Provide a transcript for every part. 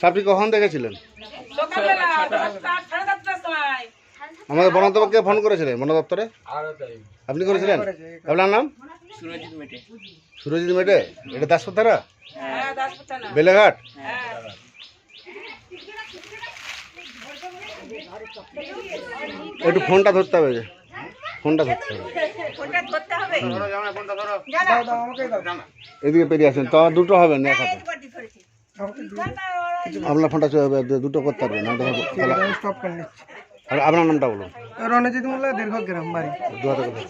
সাপটি কখন দেখেছিলেন আমাদের বন দপ্তরকে ফোন করেছিলেন বন দপ্তরে? আপনি করেছিলেন? আপনার নাম? সুরজিৎ মেটে। এটা দাসপতারা হ্যাঁ দাসপুর না বেলেঘাট? হ্যাঁ। একটু ফোনটা ধরতে হবে ফোনটা ধরতে হবে ফোনটা ধরতে হবে এদিকে পেরিয়ে আসেন তো দুটো হবে না এক হাতে আপনার ফোনটা চলে যাবে, দুটো করতে পারবেন না স্টপ করে নিচ্ছি আর আপনার নামটা বলুন রণজিৎ মোল্লা দীর্ঘগ্রাম বাড়ি দু হাতে করে।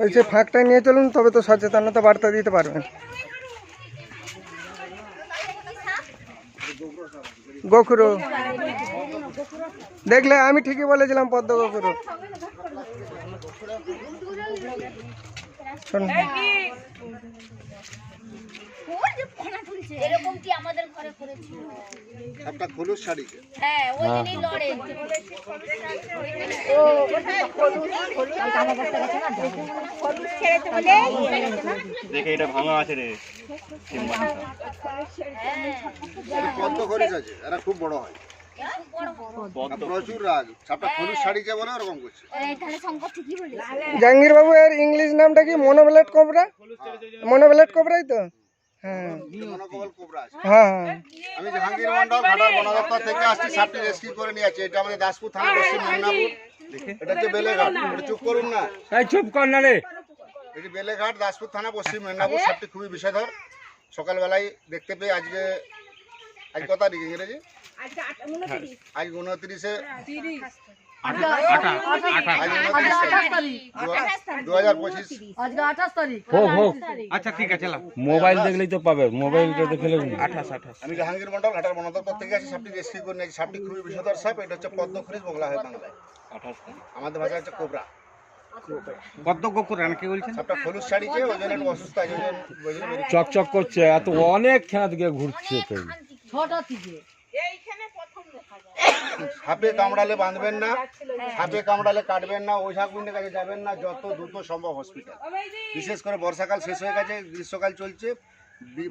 ওই যে ফাঁকটা নিয়ে চলুন তবে তো সচেতনতা বার্তা দিতে পারবেন। গোখুরো। দেখলে আমি ঠিকই বলেছিলাম পদ্ম গোখুরো। শোন। এরকম কি আমাদের ঘরে করেছিল। একটা হলুদ শাড়িকে হ্যাঁ ওই জন্যই লড়ে। দেখে এটা ভাঙা আছে রে। পদ্ম খরিস আছে এরা খুব বড় হয়। বলে জাহাঙ্গীর বাবু এর ইংলিশ নামটা কি? মনোব্লেট কোবরা? মনোব্লেট কোবরাই তো? হ্যাঁ। মনোকবল কোবরা আছে হ্যাঁ হ্যাঁ। আমি জাহাঙ্গীর মন্ডল ঘাটার বন দপ্তর থেকে আসছি সাপটি রেস্কিউ করে নিয়ে আছি এটা আমাদের দাসপুর থানা পশ্চিম মেদিনীপুর। এটা হচ্ছে বেলেঘাট। এটা চুপ করুন না। চুপ কর না রে। এটি বেলেঘাট দাসপুর থানা পশ্চিম মেদিনীপুর। সাপটি খুবই বিষধর সকালবেলায় দেখতে পেয়ে আজকে আজ কত তারিখ ইংরেজি? আজ উনত্রিশে। আজ উনত্রিশ দু হাজার পঁচিশ আচ্ছা ঠিক আছে মোবাইল দেখলেই তো পাবে মোবাইলটা দেখলে আঠাশ আঠাশ আমি জাহাঙ্গীর মন্ডল ঘাটার থেকে আসি সাপটি রেস্কিউ করে নিয়েছি সাপটি খুবই বিষধর সাপ এটা হচ্ছে পদ্ম খরিজ বগলা হয় বাংলায় আমাদের ভাষা হচ্ছে কোবরা আছে চকচক করছে এত অনেক খেলা দিকে ঘুরছে তো দেখা যায় সাপে কামড়ালে বাঁধবেন না সাপে কামড়ালে কাটবেন না ওঝা কুণ্ডের কাছে যাবেন না যত দ্রুত সম্ভব হসপিটাল বিশেষ করে বর্ষাকাল শেষ হয়ে গেছে গ্রীষ্মকাল চলছে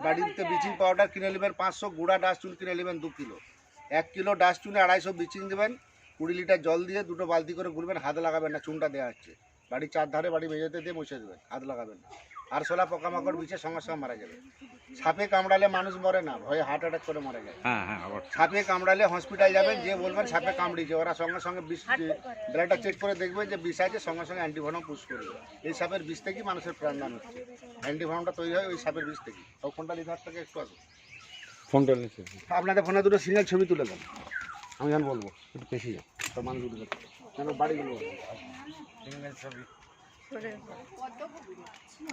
বাড়িতে ব্লিচিং পাউডার কিনে নেবেন পাঁচশো গুঁড়া ডাস্টচুন কিনে নেবেন দু কিলো। এক কিলো ডাস্টচুনে আড়াইশো ব্লিচিং দেবেন কুড়ি লিটার জল দিয়ে দুটো বালতি করে গুলবেন হাত লাগাবেন না চুনটা দেওয়া হচ্ছে। বাড়ির চার ধারে বাড়ি মেঝেতে দিয়ে মুছে দেবেন হাত লাগাবেন না। আর সোলা পোকামাকড় বিছে সঙ্গে সঙ্গে মারা যাবে। সাপে কামড়ালে মানুষ মরে না ভয়ে হার্ট অ্যাটাক করে মারা যায়। হ্যাঁ হ্যাঁ সাপে কামড়ালে হসপিটাল যাবেন যে বলবেন সাপে কামড়িয়েছে ওরা সঙ্গে সঙ্গে বিষ ব্লাডটা চেক করে দেখবে যে বিষ আছে সঙ্গে সঙ্গে অ্যান্টিভেনম পুশ করবে এই সাপের বিষ থেকেই মানুষের প্রাণদান হচ্ছে। অ্যান্টিভেনমটা তৈরি হয় ওই সাপের বিষ থেকে তো ফোনটা লিভার থেকে একটু আসুন। ফোনটা নিচ্ছে আপনাদের ফোনে দুটো সিঙ্গেল ছবি তুলে দেন। আমি যেন বলব একটু বেশি যায় তো মানুষ যাবে। কেন বাড়িগুলো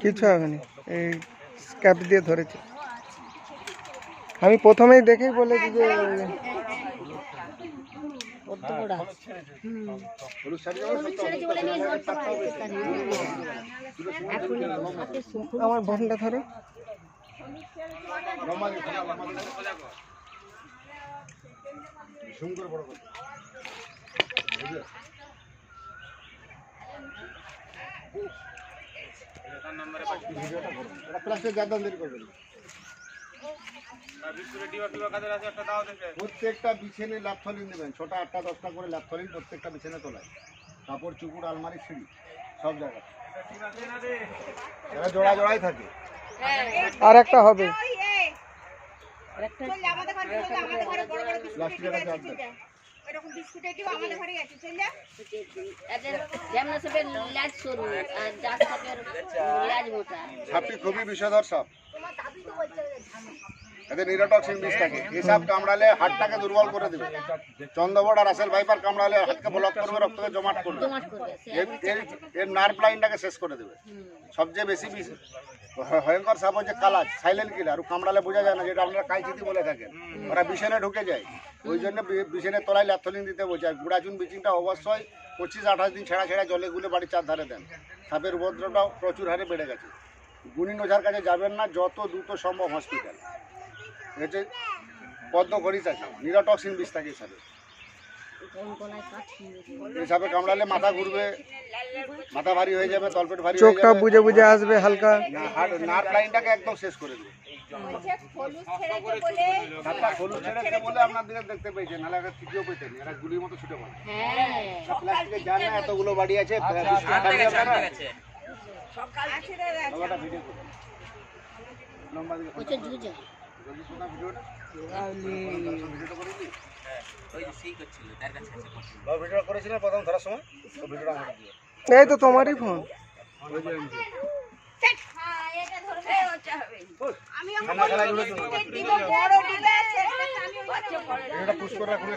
কিছু হবে না। এই স্ক্যাপ দিয়ে ধরেছে। আমি প্রথমেই দেখেই বলেছি যে যাবে আমার ফোনটা ধরো। করে বড় প্রত্যেকটা বিছানে ল্যাপথলিন দেবেন ছোটা আটটা দশটা করে ল্যাপথলিন প্রত্যেকটা বিছানে তোলায়। কাপড় চুপুর আলমারি সিঁড়ি সব জায়গায়। এরা জোড়া জোড়াই থাকে। আর একটা হবে। প্লাস্টিকের একটা আছে চলে এদের যেমন সবে লাজ সরু আর যা সাপের লাজ মোটা। সাপটি খুবই বিষধর সাপ। এদের নিরোটক্সিন বিষ থাকে এই সাপ কামড়ালে হাড়টাকে দুর্বল করে দেবে। চন্দ্রবড় আর আসেল ভাইপার কামড়ালে হাতকে ব্লক করবে রক্তকে জমাট করবে। এর নার্ভ লাইনটাকে শেষ করে দেবে। সবচেয়ে বেশি বিষ ভয়ঙ্কর সাপ হচ্ছে কালাজ সাইলেন্ট কিলার ও কামড়ালে বোঝা যায় না যেটা আপনারা কাইচিতি বলে থাকেন। ওরা বিছানে ঢুকে যায়। ওই জন্য বিছানের তলায় ল্যাথলিন দিতে বলছে আর গুড়াচুন বিচিংটা অবশ্যই পঁচিশ আঠাশ দিন ছেঁড়া ছেঁড়া জলে গুলে বাড়ির চার ধারে দেন। সাপের উপদ্রবটাও প্রচুর হারে বেড়ে গেছে। গুণিন ওঝার কাছে যাবেন না যত দ্রুত সম্ভব হসপিটাল হচ্ছে পদ্মঘড়িস আছে নিরটক্সিন বিষ থাকে হিসাবে সাপে। কামড়ালে মাথা ঘুরবে মাথা ভারী হয়ে যাবে তলপেট ভারী হয়ে চোখটা বুঝে বুঝে আসবে হালকা। নার্ভ লাইনটাকে একদম শেষ করে দেবে। সাপটা হলুদ ছেড়েছে বলে আপনার দিকে দেখতে পেয়েছেন নাহলে একটা ঠিকও পেতেন এরা গুলির মতো ছুটে পড়ে। হ্যাঁ প্লাস্টিকের জান না এতগুলো বাড়ি আছে বাবাটা ভিডিও করুন লম্বা দিকে এই তো তোমারই ফোন ঠান্ডা খেলায় জুড়ে দিন ভিডিওটা পুশ করে রাখুন।